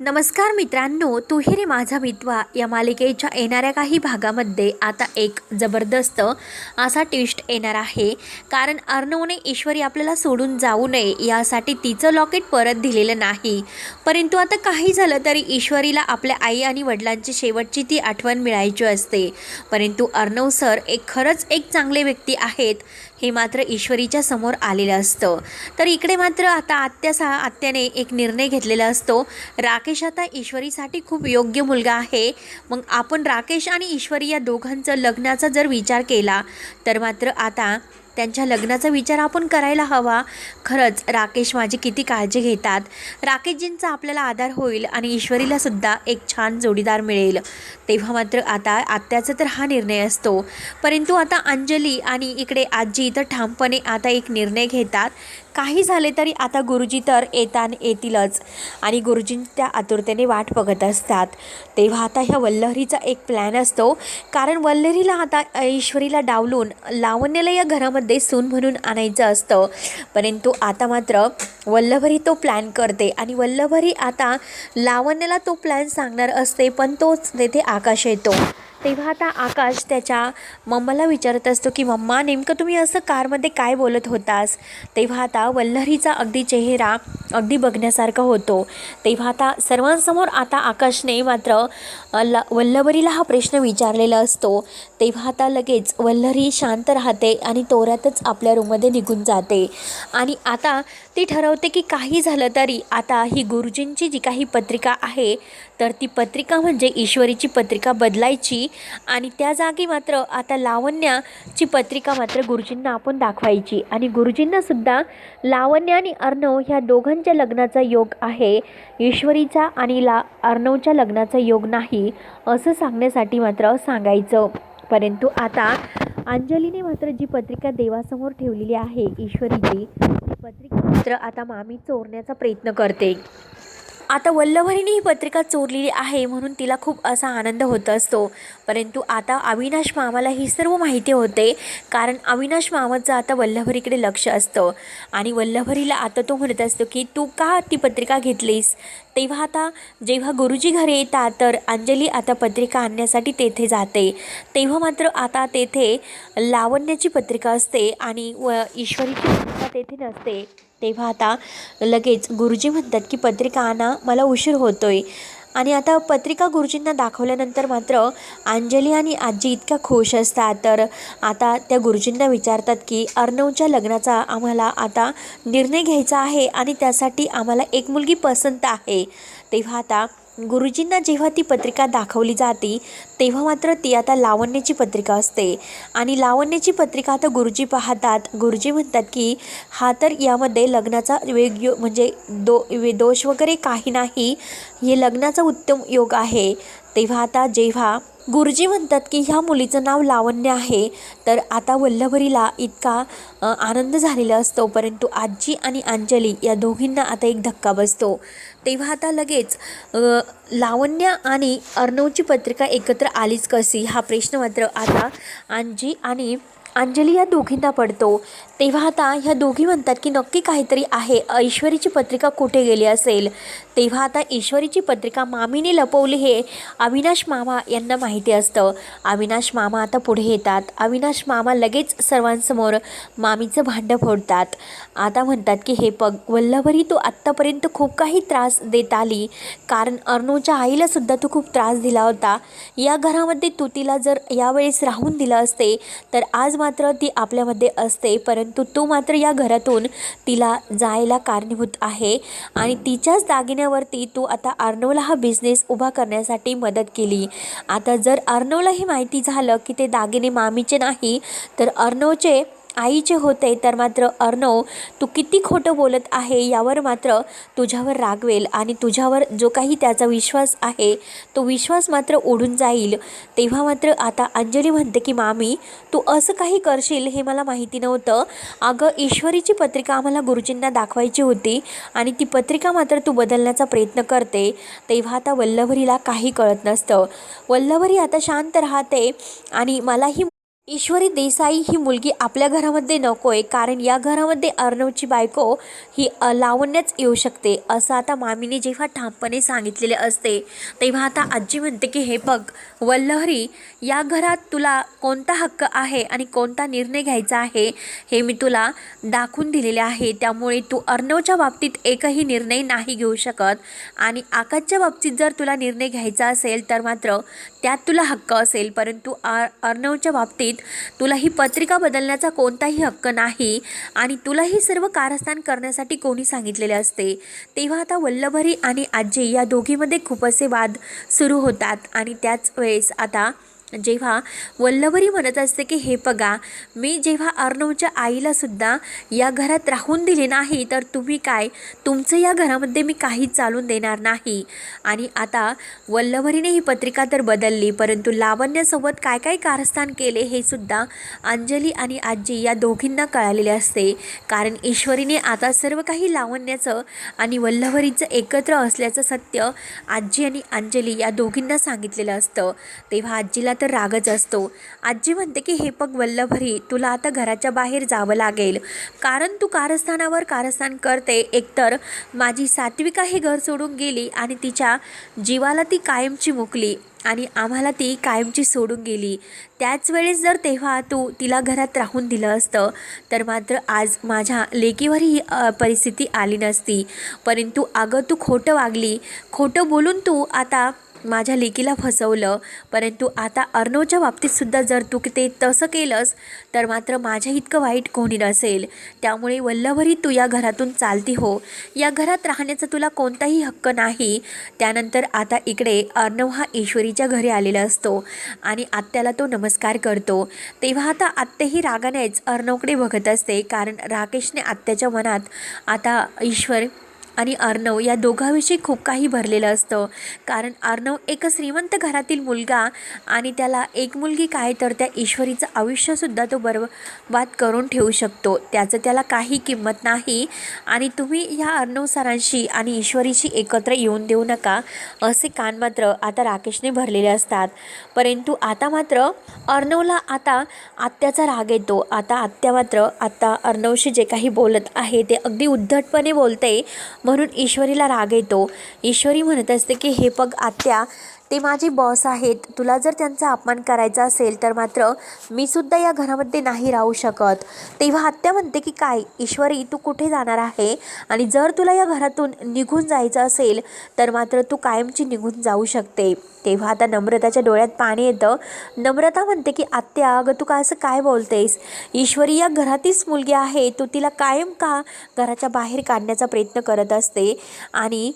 नमस्कार मित्रांनो तू ही रे माझा मितवा. या मालिकेच्या येणाऱ्या काही भागामध्ये आता एक जबरदस्त असा ट्विस्ट येणार आहे. कारण अर्णवने ईश्वरी आपल्याला सोडून जाऊ नये यासाठी तिचं लॉकेट परत दिलेलं नाही. परंतु आता काही झालं तरी ईश्वरीला आपल्या आई आणि वडिलांची शेवटची ती आठवण मिळायची असते. परंतु अर्णव सर एक खरंच एक चांगले व्यक्ती आहेत हे मात्र ईश्वरीच्या समोर आलेलं असतं. तर इकडे मात्र आता आत्या सा आत्याने एक निर्णय घेतलेला असतो. राकेश राकेश आता ईश्वरीसाठी खूप योग्य मुलगा आहे. मग आपण राकेश आणि ईश्वरी या दोघांचं लग्नाचा जर विचार केला तर मात्र आता त्यांच्या लग्नाचा विचार आपण करायला हवा. खरंच राकेश माझी किती काळजी घेतात. राकेशजींचा आपल्याला आधार होईल आणि ईश्वरीला सुद्धा एक छान जोडीदार मिळेल. तेव्हा मात्र आता आत्याचा तर हा निर्णय असतो. परंतु आता अंजली आणि इकडे आजी तर ठामपणे आता एक निर्णय घेतात. काही झाले तरी आता गुरुजी तर येतान येतीलच. आणि गुरुजी त्या आतुरतेने वाट बघत असतात. तेव्हा आता ह्या वल्लहरीचा एक प्लॅन असतो. कारण वल्लहरीला आता ऐश्वरीला डावलून लावण्याला या घरामध्ये सून म्हणून आणायचं असतं. परंतु आता मात्र वल्लभरी तो प्लॅन करते. आणि वल्लभरी आता लावण्याला तो प्लॅन सांगणार असते पण तोच तेथे आकाश येतो. तेव्हा आता आकाश त्याच्या मम्माला विचारत असतो की मम्मा नेमकं तुम्ही असं कारमध्ये काय बोलत होतास? तेव्हा आता वल्लरीचा अगदी चेहरा अगदी बघण्यासारखा होतो. तेव्हा आता सर्वांसमोर आता आकाशने मात्र ल वल्लभरीला हा प्रश्न विचारलेला असतो. तेव्हा आता लगेच वल्लरी शांत राहते आणि तोऱ्यातच आपल्या रूममध्ये निघून जाते. आणि आता ती ठरवते की काही झालं तरी आता ही गुरुजींची जी काही पत्रिका आहे तर ती पत्रिका म्हणजे ईश्वरीची पत्रिका बदलायची आणि त्या जागी मात्र आता लावण्याची पत्रिका मात्र गुरुजींना आपण दाखवायची. आणि गुरुजींनासुद्धा लावण्य आणि अर्णव ह्या दोघांच्या लग्नाचा योग आहे. ईश्वरीचा आणि ला अर्णवच्या लग्नाचा योग नाही असं सांगण्यासाठी मात्र सांगायचं. परंतु आता अंजलीने मात्र जी पत्रिका देवासमोर ठेवलेली आहे ईश्वरीची ती पत्रिका मात्र आता मामी चोरण्याचा प्रयत्न करते. आता वल्लभरीने ही पत्रिका चोरलेली आहे म्हणून तिला खूप असा आनंद होत असतो. परंतु आता अविनाश मामाला ही सर्व माहिती होते. कारण अविनाश मामाचं आता वल्लभरीकडे लक्ष असतं. आणि वल्लभरीला आता तो म्हणत असतो की तू का ती पत्रिका घेतलीस? तेव्हा आता जेव्हा गुरुजी घरी येतात तर अंजली आता पत्रिका आणण्यासाठी तेथे जाते. तेव्हा मात्र आता तेथे लावण्याची पत्रिका असते आणि व ईश्वरीची पत्रिका तेथे नसते. तेव्हा आता लगेच गुरुजी म्हणतात की पत्रिका आणा मला उशीर होतोय. आणि आता पत्रिका गुरुजींना दाखवल्यानंतर मात्र अंजली आणि आजी इतक्या खुश असतात. तर आता त्या गुरुजींना विचारतात की अर्णवच्या लग्नाचा आम्हाला आता निर्णय घ्यायचा आहे आणि त्यासाठी आम्हाला एक मुलगी पसंत आहे. तेव्हा आता गुरुजींना जेव्हा ती पत्रिका दाखवली जाते तेव्हा मात्र ती आता लावण्याची पत्रिका असते. आणि लावण्याची पत्रिका आता गुरुजी पाहतात. गुरुजी म्हणतात की हा तर यामध्ये लग्नाचा वेग यो म्हणजे दो वे- दोष वगैरे काही नाही. हे लग्नाचा उत्तम योग आहे. तेव्हा आता जेव्हा गुरुजी म्हणतात की ह्या मुलीचं नाव लावण्य आहे तर आता वल्लभरीला इतका आनंद झालेला असतो. परंतु आजी आणि अंजली या दोघींना आता एक धक्का बसतो. तेव्हा आता लगेच लावण्य आणि अर्णवची पत्रिका एकत्र आलीच कशी? हा प्रश्न मात्र आता आजी आणि अंजली या दोघींना पडतो. तेव्हा आता ह्या दोघी म्हणतात की नक्की काहीतरी आहे. ऐश्वरीची पत्रिका कुठे गेली असेल? तेव्हा आता ईश्वरीची पत्रिका मामीने लपवली हे अविनाश मामा यांना माहिती असतं. अविनाश मामा आता पुढे येतात. अविनाश मामा लगेच सर्वांसमोर मामीचं भांडं फोडतात. आता म्हणतात की हे पग वल्लभरी तू आत्तापर्यंत खूप काही त्रास देत आली. कारण अर्णूच्या आईलासुद्धा तू खूप त्रास दिला होता. या घरामध्ये तू तिला जर यावेळेस राहून दिलं असते तर आज मा मात्र ती आपल्यामध्ये असते परंतु तू मात्र या घरातून तिला जायला कारणीभूत आहे. आणि तिच्याच दागिन्यावरती तू आता अर्णवला हा बिझनेस उभा करण्यासाठी मदत केली. आता जर अर्णवला हे माहिती झालं की ते दागिने मामीचे नाही तर अर्णवचे आईचे होते तर मात्र अर्णव तू किती खोटं बोलत आहे यावर मात्र तुझ्यावर रागवेल आणि तुझ्यावर जो काही त्याचा विश्वास आहे तो विश्वास मात्र ओढून जाईल. तेव्हा मात्र आता अंजली म्हणते की मामी तू असं काही करशील हे मला माहिती नव्हतं. अगं ईश्वरीची पत्रिका आम्हाला गुरुजींना दाखवायची होती आणि ती पत्रिका मात्र तू बदलण्याचा प्रयत्न करते. तेव्हा आता वल्लभरीला काही कळत नसतं. वल्लभरी आता शांत राहते आणि मलाही ईश्वरी देसाई ही मुलगी आपल्या घरामध्ये नको आहे कारण या घरामध्ये अर्णवची बायको ही लावण्याच येऊ शकते. असं आता मामीने जेव्हा ठामपणे सांगितलेले असते तेव्हा आता आजी म्हणते की हे बघ वल्लहरी या घरात तुला कोणता हक्क आहे आणि कोणता निर्णय घ्यायचा आहे हे मी तुला दाखवून दिलेले आहे. त्यामुळे तू अर्णवच्या बाबतीत एकही निर्णय नाही घेऊ शकत आणि आकाशच्या बाबतीत जर तुला निर्णय घ्यायचा असेल तर मात्र त्यात तुला हक्क असेल. परंतु आ अर्णवच्या बाबतीत तुला ही पत्रिका बदलण्याचा कोणताही हक्क नाही आणि तुला हे सर्व कारस्थान करण्यासाठी कोणी सांगितलेले असते. तेव्हा आता वल्लभरी आणि आजी या दोघीमध्ये खूप असे वाद सुरू होतात आणि त्याच वेळेस आता जेव्हा वल्लभरी म्हणत असते की हे बघा मी जेव्हा अर्णवच्या आईला सुद्धा या घरात राहून दिले नाही तर तुम्ही काय? तुमचं या घरामध्ये मी काही चालून देणार नाही. आणि आता वल्लभरीने ही पत्रिका तर बदलली परंतु लावण्यासोबत काय काय कारस्थान केले हे सुद्धा अंजली आणि आजी या दोघींना कळालेले असते. कारण ईश्वरीने आता सर्व काही लावण्याचं आणि वल्लभरीचं एकत्र असल्याचं सत्य आजी आणि अंजली या दोघींना सांगितलेलं असतं. तेव्हा आजीला तर रागच असतो. आजी म्हणते की हे पग वल्लभरी तुला आता घराच्या बाहेर जावं लागेल. कारण तू कारस्थानावर कारस्थान करते. एकतर माझी सात्विका हे घर सोडून गेली आणि तिच्या जीवाला ती कायमची मुकली आणि आम्हाला ती कायमची सोडून गेली. त्याच वेळेस जर तेव्हा तू तिला घरात राहून दिलं असतं तर मात्र आज माझ्या लेकीवर ही परिस्थिती आली नसती. परंतु अगं तू खोटं वागली. खोटं बोलून तू आता माझ्या लेकीला फसवलं. परंतु आता अर्णवच्या बाबतीतसुद्धा जर तू ते तसं केलंस तर मात्र माझ्या इतकं वाईट कोणी नसेल. त्यामुळे वल्लभरी तू या घरातून चालती हो. या घरात राहण्याचा तुला कोणताही हक्क नाही. त्यानंतर आता इकडे अर्णव हा ईश्वरीच्या घरी आलेला असतो आणि आत्याला तो नमस्कार करतो. तेव्हा आता आत्याही रागानेच अर्णवकडे बघत असते कारण राकेशने आत्याच्या मनात आता ईश्वर आणि अर्णव या दोघांविषयी खूप काही भरलेलं असतं. कारण अर्णव एक श्रीमंत घरातील मुलगा आणि त्याला एक मुलगी काय तर त्या ईश्वरीचं आयुष्यसुद्धा तो बरबाद करून ठेवू शकतो. त्याचं त्याला काही किंमत नाही. आणि तुम्ही ह्या अर्णव सरांशी आणि ईश्वरीशी एकत्र येऊन देऊ नका असे कान मात्र आता राकेशने भरलेले असतात. परंतु आता मात्र अर्णवला आता आत्याचा राग येतो. आता आत्या मात्र आता अर्णवशी जे काही बोलत आहे ते अगदी उद्धटपणे बोलते. म्हणून ईश्वरीला राग येतो. ईश्वरी म्हणत असते की हे बघ आत्या ते माझे बॉस आहेत. तुला जर त्यांचा अपमान करायचा असेल तर मात्र मी सुद्धा या घरामध्ये नाही राहू शकत. तेव्हा आत्या म्हणते की काय ईश्वरी तू कुठे जाणार आहे? आणि जर तुला या घरातून निघून जायचं असेल तर मात्र तू कायमची निघून जाऊ शकते. तेव्हा आता नम्रताच्या डोळ्यात पाणी येतं. नम्रता म्हणते की आत्या अगं तू का असं काय बोलतेस? ईश्वरी या घरातीच मुलगी आहे. तू तिला कायम का घराच्या बाहेर काढण्याचा प्रयत्न करत असते? आणि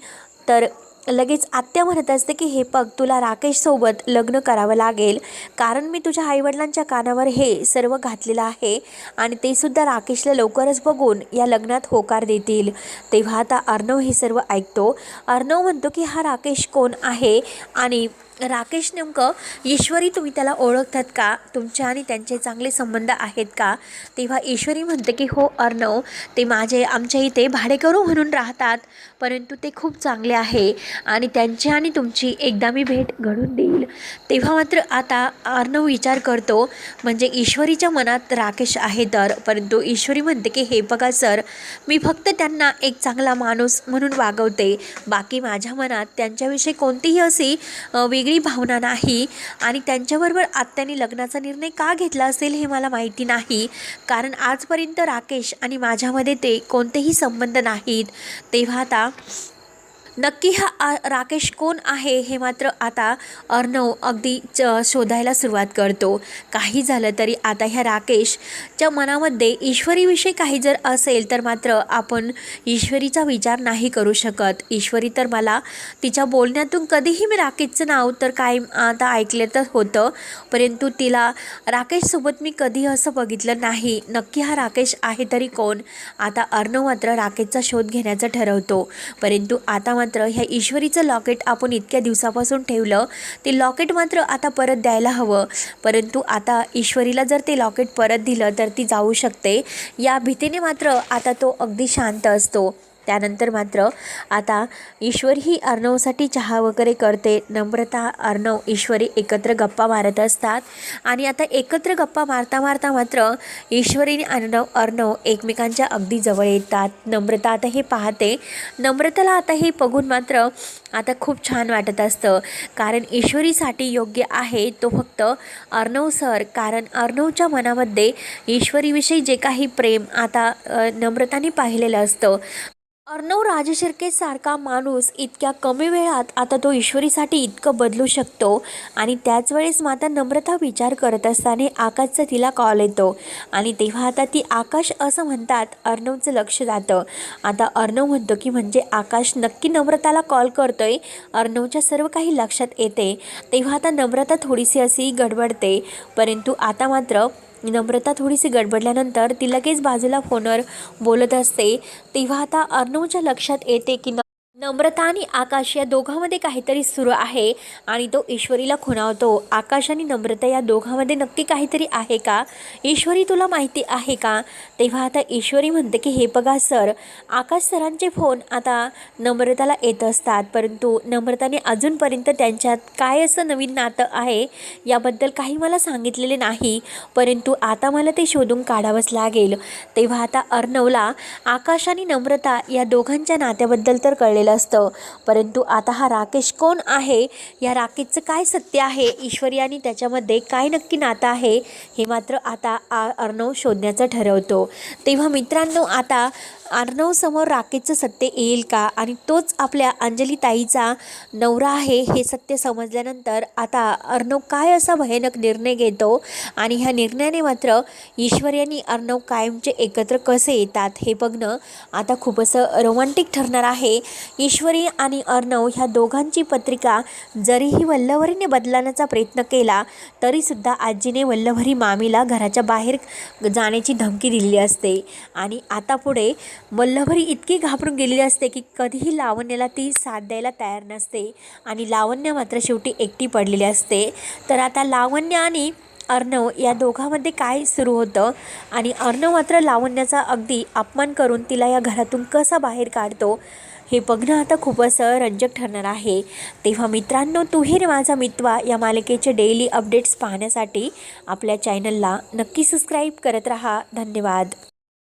तर लगेच आत्या म्हणत असते की हे पग तुला राकेशसोबत लग्न करावं लागेल. कारण मी तुझ्या आईवडिलांच्या कानावर हे सर्व घातलेलं आहे आणि ते सुद्धा राकेशला लवकरच बघून या लग्नात होकार देतील. तेव्हा आता अर्णव हे सर्व ऐकतो. अर्णव म्हणतो की हा राकेश कोण आहे आणि राकेश नेमकं ईश्वरी तुम्ही त्याला ओळखतात का? तुमचे आणि त्यांचे चांगले संबंध आहेत का? तेव्हा ईश्वरी म्हणते की हो अर्णव ते माझे आमच्या इथे भाडेकरू म्हणून राहतात परंतु ते खूप चांगले आहे आणि त्यांची आणि तुमची एकदा मी भेट घडून देईल. तेव्हा मात्र आता अर्णव विचार करतो म्हणजे ईश्वरीच्या मनात राकेश आहे तर परंतु ईश्वरी म्हणते की हे बघा सर मी फक्त त्यांना एक चांगला माणूस म्हणून वागवते बाकी माझ्या मनात त्यांच्याविषयी कोणतीही अशी वेगळी भावना नाही आणि त्यांच्याबरोबर आत्याने लग्नाचा निर्णय का घेतला असेल हे मला माहिती नाही. कारण आजपर्यंत राकेश आणि माझ्यामध्ये ते कोणतेही संबंध नाहीत. तेव्हा आता नक्की हा राकेश कोण आहे हे मात्र आता अर्णव अगदी च शोधायला सुरुवात करतो. काही झालं तरी आता ह्या राकेशच्या मनामध्ये ईश्वरीविषयी काही जर असेल तर मात्र आपण ईश्वरीचा विचार नाही करू शकत. ईश्वरी तर मला तिच्या बोलण्यातून कधीही मी राकेशचं नाव तर काय आता ऐकलं तर होतं. परंतु तिला राकेशसोबत मी कधी असं बघितलं नाही. नक्की हा राकेश आहे तरी कोण? आता अर्णव मात्र राकेशचा शोध घेण्याचं ठरवतो. परंतु आता मात्र ह्या ईश्वरीचं लॉकेट आपण इतक्या दिवसापासून ठेवलं ते लॉकेट मात्र आता परत द्यायला हवं. परंतु आता ईश्वरीला जर ते लॉकेट परत दिलं तर ती जाऊ शकते. या भीतीने मात्र आता तो अगदी शांत असतो. त्यानंतर मात्र आता ईश्वरी अर्णवसाठी चहा वगैरे करते. नम्रता अर्णव ईश्वरी एकत्र गप्पा मारत असतात. आणि आता एकत्र गप्पा मारता मारता मात्र ईश्वरी आणि अर्णव अर्णव एकमेकांच्या अगदी जवळ येतात. नम्रता आता हे पाहते. नम्रताला आता हे बघून मात्र आता खूप छान वाटत असतं. कारण ईश्वरीसाठी योग्य आहे तो फक्त अर्णव सर. कारण अर्णवच्या मनामध्ये ईश्वरीविषयी जे काही प्रेम आता नम्रताने पाहिलेलं असतं. अर्णव राजशिर्केसारखा माणूस इतक्या कमी वेळात आता तो ईश्वरीसाठी इतकं बदलू शकतो आणि त्याच वेळेस माता नम्रता विचार करत असताना आकाशचा तिला कॉल येतो. आणि तेव्हा आता ती आकाश असं म्हणतात अर्णवचं लक्ष जातं. आता अर्णव म्हणतो की म्हणजे आकाश नक्की नम्रताला कॉल करतोय? अर्णवच्या सर्व काही लक्षात येते. तेव्हा आता नम्रता थोडीशी अशी गडबडते. परंतु आता मात्र नम्रता थोडीशी गडबडल्यानंतर ती लगेच बाजूला फोनवर बोलत असते. तेव्हा आता अर्णवच्या लक्षात येते की न नम्रता आणि आकाश या दोघांमध्ये काहीतरी सुरू आहे आणि तो ईश्वरीला खुणावतो. आकाश आणि नम्रता या दोघांमध्ये नक्की काहीतरी आहे का? ईश्वरी तुला माहिती आहे का? तेव्हा आता ईश्वरी म्हणते की हे बघा सर आकाश सरांचे फोन आता नम्रताला येत असतात. परंतु नम्रताने अजूनपर्यंत त्यांच्यात काय असं नवीन नातं आहे याबद्दल काही मला सांगितलेले नाही. परंतु आता मला ते शोधून काढावंच लागेल. तेव्हा आता अर्णवला आकाश आणि नम्रता या दोघांच्या नात्याबद्दल तर झालेलं असतं. परंतु आता हा राकेश कोण आहे? या राकेशचं काय सत्य आहे? ईश्वरी आणि त्याच्यामध्ये काय नक्की नातं आहे? हे मात्र आता आ अर्णव शोधण्याचं ठरवतो. तेव्हा मित्रांनो आता अर्णवसमोर राकेशचं सत्य येईल का? आणि तोच आपल्या अंजली ताईचा नवरा आहे हे सत्य समजल्यानंतर आता अर्णव काय असा भयानक निर्णय घेतो? आणि ह्या निर्णयाने मात्र ईश्वर यांनी अर्णव कायमचे एकत्र कसे येतात हे बघणं आता खूप असं रोमांटिक ठरणार आहे. ईश्वरी आणि अर्णव ह्या दोघांची पत्रिका जरीही वल्लभरीने बदलण्याचा प्रयत्न केला तरीसुद्धा आजीने वल्लभरी मामीला घराच्या बाहेर जाण्याची धमकी दिलेली असते. आणि आता पुढे मल्लभरी इतकी घाबरून गेलेली असते की कधीही लावण्याला ती साथ द्यायला तयार नसते आणि लावण्य मात्र शेवटी एकटी पडलेली असते. तर आता लावण्य आणि अर्णव या दोघांमध्ये काय सुरू होतं? आणि अर्णव मात्र लावण्याचा अगदी अपमान करून तिला या घरातून कसा बाहेर काढतो? हे बघणं आता खूप असं रंजक ठरणार आहे. तेव्हा मित्रांनो तूही रे माझा मित्वा या मालिकेचे डेली अपडेट्स पाहण्यासाठी आपल्या चॅनलला नक्की सबस्क्राईब करत राहा. धन्यवाद.